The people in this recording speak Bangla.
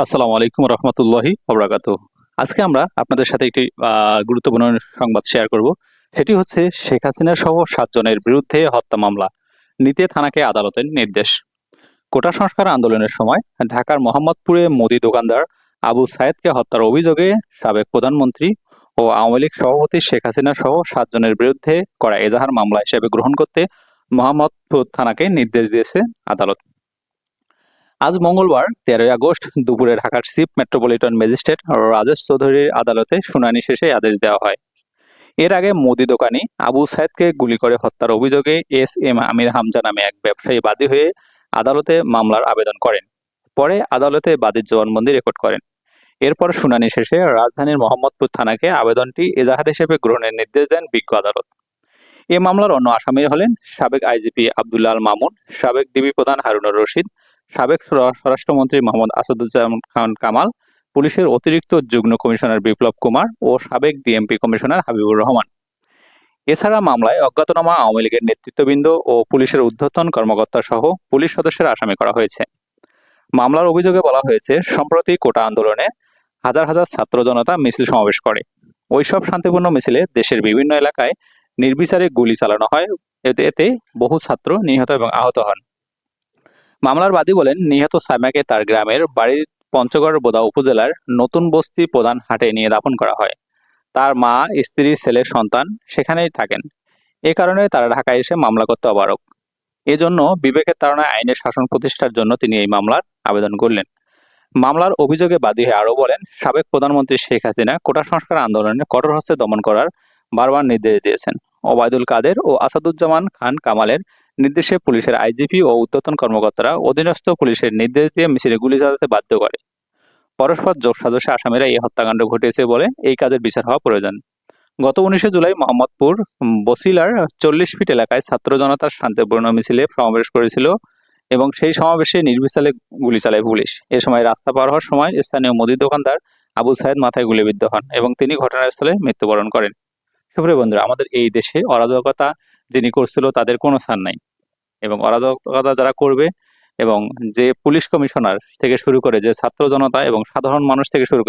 আসসালামু আলাইকুম রহমতুল্লাহি অবরাকাত আজকে আমরা আপনাদের সাথে একটি গুরুত্বপূর্ণ সংবাদ শেয়ার করব। সেটি হচ্ছে শেখ হাসিনা সহ সাতজনের বিরুদ্ধে হত্যা মামলা। নিতে থানাকে আদালতের নির্দেশ। কোটা সংস্কার আন্দোলনের সময় ঢাকার মোহাম্মদপুরে মোদি দোকানদার আবু সায়েদকে হত্যার অভিযোগে সাবেক প্রধানমন্ত্রী ও আওয়ামী লীগ সভাপতি শেখ হাসিনা সহ সাতজনের বিরুদ্ধে করা এজাহার মামলা হিসেবে গ্রহণ করতে মোহাম্মদপুর থানাকে নির্দেশ দিয়েছে আদালত। আজ মঙ্গলবার, তেরোই আগস্ট, দুপুরে ঢাকার চিফ মেট্রোপলিটন ম্যাজিস্ট্রেট রাজেশ চৌধুরীর আদালতে শুনানি শেষে আদেশ দেওয়া হয়। এর আগে মোদি দোকানি আবু সাইদকে গুলি করে হত্যার অভিযোগে এস এম আমির হামজা নামে এক ব্যবসায়ী বাদী হয়ে আদালতে মামলার আবেদন করেন। পরে আদালতে বাদীর জবানবন্দি রেকর্ড করেন। এরপর শুনানি শেষে রাজধানীর মোহাম্মদপুর থানাকে আবেদনটি এজাহার হিসেবে গ্রহণের নির্দেশ দেন বিজ্ঞ আদালত। এ মামলার অন্য আসামিরা হলেন সাবেক আইজিপি আব্দুল্লাহ মামুন, সাবেক ডিবি প্রধান হারুনুর রশিদ সাবেক স্বরা- স্বরাষ্ট্রমন্ত্রী মোহাম্মদ আসাদুজ্জামান খান কামাল, পুলিশের অতিরিক্ত যুগ্ম কমিশনার বিপ্লব কুমার ও সাবেক ডিএমপি কমিশনার হাবিবুর রহমান। এছাড়া মামলায় অজ্ঞাতনামা আওয়ামী লীগের নেতৃত্ববৃন্দ ও পুলিশের ঊর্ধ্বতন কর্মকর্তা সহ পুলিশ সদস্যের আসামি করা হয়েছে। মামলার অভিযোগে বলা হয়েছে, সম্প্রতি কোটা আন্দোলনে হাজার হাজার ছাত্র জনতা মিছিল সমাবেশ করে। ওইসব শান্তিপূর্ণ মিছিলে দেশের বিভিন্ন এলাকায় নির্বিচারে গুলি চালানো হয়। এতে বহু ছাত্র নিহত এবং আহত হন। মামলার বাদী বলেন নিহত সাইমাকে তার গ্রামের বাড়ির পঞ্চগড় বোদা উপজেলার নতুন বস্তি প্রধান হাটে নিয়ে দাফন করা হয়। তার মা, স্ত্রী, ছেলে, সন্তান সেখানেই থাকেন। এ কারণে তারা ঢাকায় এসে মামলা করতে অবারক। এজন্য বিবেকের তাড়নায় আইনের শাসন প্রতিষ্ঠার জন্য তিনি এই মামলার আবেদন করলেন। মামলার অভিযোগে বাদী হয়ে আরও বলেন, সাবেক প্রধানমন্ত্রী শেখ হাসিনা কোটা সংস্কার আন্দোলনে কঠোর হস্তে দমন করার বারবার নির্দেশ দিয়েছেন। ওবায়দুল কাদের ও আসাদুজ্জামান খান কামালের নির্দেশে পুলিশের আইজিপি ও উদ্যতন কর্মকর্তারা অধীনস্থ পুলিশের নির্দেশ দিয়ে মিছিলে গুলি চালাতে বাধ্য করে। পরস্পর যোগ সদস্য আসামিরা এই হত্যাকাণ্ড ঘটিয়েছে বলে এই কাজের বিচার হওয়া প্রয়োজন। গত উনিশে জুলাই মোহাম্মদপুর, বসিলার চল্লিশ ফিট এলাকায় ছাত্র জনতার শান্তিপূর্ণ মিছিলে সমাবেশ করেছিল এবং সেই সমাবেশে নির্বিচারে গুলি চালায় পুলিশ। এ সময় রাস্তা পার হওয়ার সময় স্থানীয় মুদি দোকানদার আবু সাহেদ মাথায় গুলিবিদ্ধ হন এবং তিনি ঘটনাস্থলে মৃত্যুবরণ করেন। সুপ্রিয় বন্ধুরা, আমাদের এই দেশে অরাজকতা যিনি করছিল তাদের কোনো স্থান নাই। এবং অরাজকতা যারা করবে এবং যে পুলিশ কমিশনার থেকে শুরু করে যে ছাত্র জনতা এবং সাধারণ মানুষ থেকে শুরু করে